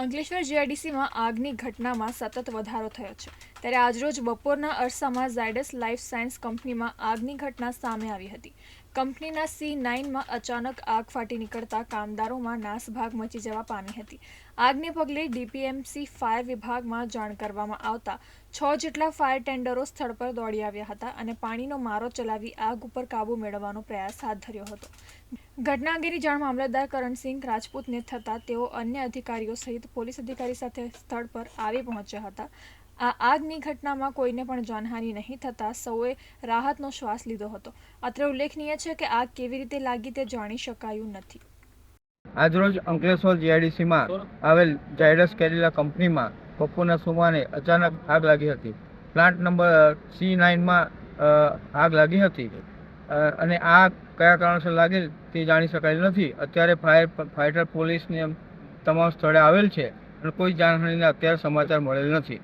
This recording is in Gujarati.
અંકલેશ્વર જીઆઈડીસીમાં આગની ઘટનામાં સતત વધારો થયો છે. ત્યારે આજરોજ બપોરના અરસામાં ઝાયડસ લાઇફ સાયન્સ કંપનીમાં આગની ઘટના સામે આવી હતી. કંપનીના સી નાઇનમાં અચાનક આગ ફાટી નીકળતા કામદારોમાં નાસભાગ મચી જવા પામી હતી. આગને પગલે ડીપીએમસી ફાયર વિભાગમાં જાણ કરવામાં આવતા છ જેટલા ફાયર ટેન્ડરો સ્થળ પર દોડી આવ્યા હતા અને પાણીનો મારો ચલાવી આગ ઉપર કાબૂ મેળવવાનો પ્રયાસ હાથ ધર્યો હતો. ઘટના જાણ મામલતદાર કરણસિંહ રાજપૂતને થતાં તેઓ અન્ય અધિકારીઓ સહિત પોલીસ અધિકારી સાથે સ્થળ પર આવી પહોંચ્યા હતા. આ આગની ઘટનામાં કોઈને પણ જાનહાનિ નહીં થતાં સૌએ રાહતનો શ્વાસ લીધો હતો. અત્રે ઉલ્લેખનીય છે કે આગ કેવી રીતે લાગી તે જાણી શકાયું નથી. આજરોજ અંકલેશ્વર જીઆઈડીસીમાં આવેલ જાયડસ કેરીલા કંપનીમાં બપોરના સુમાને અચાનક આગ લાગી હતી. પ્લાન્ટ નંબર સી નાઇનમાં આગ લાગી હતી. અને આ કયા કારણસર લાગેલ તે જાણી શકાયેલ નથી. અત્યારે ફાયર ફાઈટર પોલીસને તમામ સ્થળે આવેલ છે. અને કોઈ જાનહાનિના અત્યારે સમાચાર મળેલ નથી.